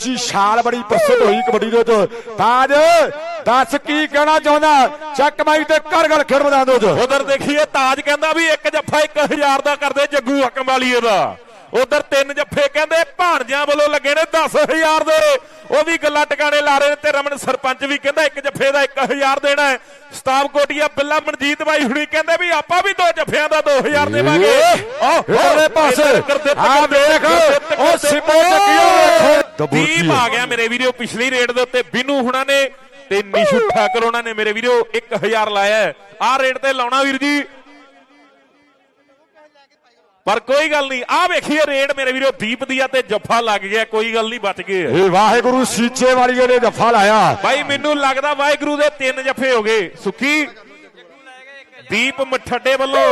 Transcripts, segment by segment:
ਉੱਚੀ ਛਾਲ ਬੜੀ ਪ੍ਰਸਿੱਧ ਹੋਈ ਕਬੱਡੀ ਦੇ ਵਿੱਚ। ਤਾਜ ਦੱਸ ਕੀ ਕਹਿਣਾ ਚਾਹੁੰਦਾ? ਚੱਕ ਮਾਈ ਤੇ ਕਰ ਗੱਲ ਖੇਡ ਮੈਦਾਨ ਦੇ ਵਿੱਚ। ਉਧਰ ਦੇਖੀਏ ਤਾਜ ਕਹਿੰਦਾ ਵੀ ਇੱਕ ਜੱਫਾ 1000 ਦਾ ਕਰਦੇ ਜੱਗੂ ਹਕਮ ਵਾਲੀਏ ਦਾ। ਉਧਰ ਤਿੰਨ ਜੱਫੇ ਕਹਿੰਦੇ ਭਾਣਜਿਆਂ ਵੱਲੋਂ ਲੱਗੇ ਨੇ 10000 ਦੇ। ਉਹ ਵੀ ਗੱਲਾਂ ਟਿਕਾਣੇ ਲਾ ਰਹੇ ਨੇ ਤੇ ਰਮਨ ਸਰਪੰਚ ਵੀ ਕਹਿੰਦਾ ਇੱਕ ਜੱਫੇ ਦਾ 1000 ਦੇਣਾ ਹੈ। ਸਤਾਬ ਕੋਟੀਆ ਬਿੱਲਾ ਮਨਜੀਤ ਬਾਈ ਹੁਣੀ ਕਹਿੰਦੇ ਵੀ ਆਪਾਂ ਵੀ ਦੋ ਜੱਫਿਆਂ ਦਾ 2000 ਦੇਵਾਂਗੇ। ਆਹ ਇਧਰਲੇ ਪਾਸੇ। ਆ ਵੇਖ ਉਹ ਸਿਮੋ ਚੱਕਿਓ ਵੇਖੋ ਦੀਪ ਆ ਗਿਆ ਮੇਰੇ ਵੀਡੀਓ ਪਿਛਲੀ ਰੇਡ ਦੇ ਉੱਤੇ ਬਿਨੂ ਹੁਣਾਂ ਨੇ ਤੇ ਨਿਸ਼ੂ ਠਾਕਰ ਉਹਨਾਂ ਨੇ ਮੇਰੇ ਵੀਡੀਓ 1000 ਲਾਇਆ ਆ ਰੇਡ ਤੇ ਲਾਉਣਾ ਵੀਰ ਜੀ। ਪਰ ਕੋਈ ਗੱਲ ਨਹੀਂ ਆ ਵੇਖੀਏ ਰੇਡ ਮੇਰੇ ਵੀਰੋ ਦੀਪ ਦੀ ਆ ਤੇ ਜੱਫਾ ਲੱਗ ਗਿਆ ਕੋਈ ਗੱਲ ਨਹੀਂ ਬਚ ਗਏ ਇਹ ਵਾਹਿਗੁਰੂ ਸੀਚੇ ਵਾਲੀਏ ਨੇ ਜੱਫਾ ਲਾਇਆ। ਬਾਈ ਮੈਨੂੰ ਲੱਗਦਾ ਵਾਹਿਗੁਰੂ ਦੇ ਤਿੰਨ ਜੱਫੇ ਹੋ ਗਏ। ਸੁੱਖੀ ਦੀਪ ਮਠੱਡੇ ਵੱਲੋਂ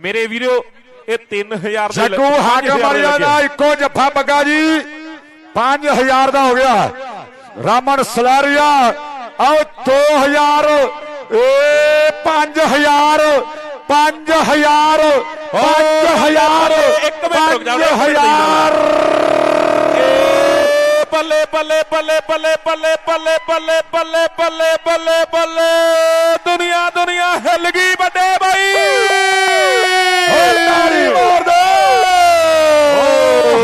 ਮੇਰੇ ਵੀਰੋ ਇਹ 3000 ਦੇ ਜੱਗੂ ਹਾਕਮ ਵਾਲੀਆ ਦਾ ਇੱਕੋ ਜੱਫਾ ਬੱਗਾ ਜੀ। 5000 ਦਾ ਹੋ ਗਿਆ। ਰਾਮਨ ਸਲਾਰੀਆ। ਆਓ 2000 ਏ 5000 5000 5000 ਇੱਕ ਮਿੰਟ ਰੁਕ ਜਾਓ, ਇੱਕ ਮਿੰਟ 5000 ਬੱਲੇ ਬੱਲੇ ਬੱਲੇ ਬੱਲੇ ਬੱਲੇ ਬੱਲੇ ਬੱਲੇ ਬੱਲੇ ਬੱਲੇ ਬੱਲੇ ਬੱਲੇ ਦੁਨੀਆ ਦੁਨੀਆ ਹਿੱਲ ਗਈ ਵੱਡੇ ਬਾਈ ਤਾੜੀ ਮਾਰ ਦੇ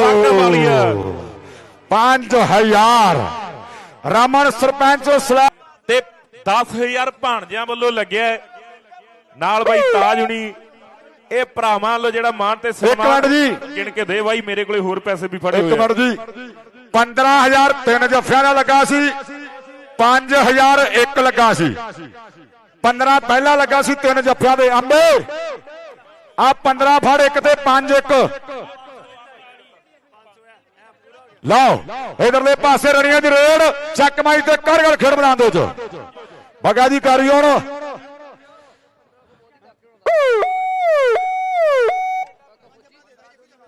ਹਾਕਮ ਵਾਲੀਆ 5000 ਰਾਮਨ ਸਰਪੰਚ ਸਲਾ ਤੇ 10000 ਭਾਣਜਿਆਂ ਵੱਲੋਂ ਲੱਗਿਆ। ਨਾਲ ਬਾਈ ਤਾਜ ਹੁਣੀ। ਇਹ ਭਰਾਵਾਂ ਵੱਲੋਂ ਜਿਹੜਾ ਮਾਨ ਤੇ ਸਨਮਾਨ ਮਿੰਟ ਜੀ। ਗਿਣ ਕੇ ਦੇ ਬਾਈ ਮੇਰੇ ਕੋਲੇ ਹੋਰ ਪੈਸੇ ਵੀ ਫੜੇ ਇੱਕ ਹੋਏ ਆ। ਮਿੰਟ ਜੀ। 15000 ਤਿੰਨ ਜੱਫਿਆਂ ਦਾ ਲੱਗਾ ਸੀ। 5000 ਇੱਕ ਲੱਗਾ ਸੀ। 15 ਪਹਿਲਾ ਲੱਗਾ ਸੀ ਤਿੰਨ ਜੱਫਿਆਂ ਦੇ ਅੰਬੇ। ਆ 15 ਫੜ ਇੱਕ ਤੇ 5 ਇੱਕ। ਲਓ, ਇਧਰਲੇ ਪਾਸੇ ਰਣੀਆਂ ਦੀ ਰੇਡ ਚੱਕ ਮਾਈ ਤੇ ਕਰ ਗੱਲ ਖੇਡ ਮੈਦਾਨ ਦੇ ਵਿੱਚ। ਬਗਾ ਦੀ ਕਰੀ ਹੁਣ।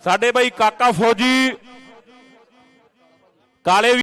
ਸਾਡੇ ਬਾਈ ਕਾਕਾ ਫੌਜੀ, ਕਾਲੇ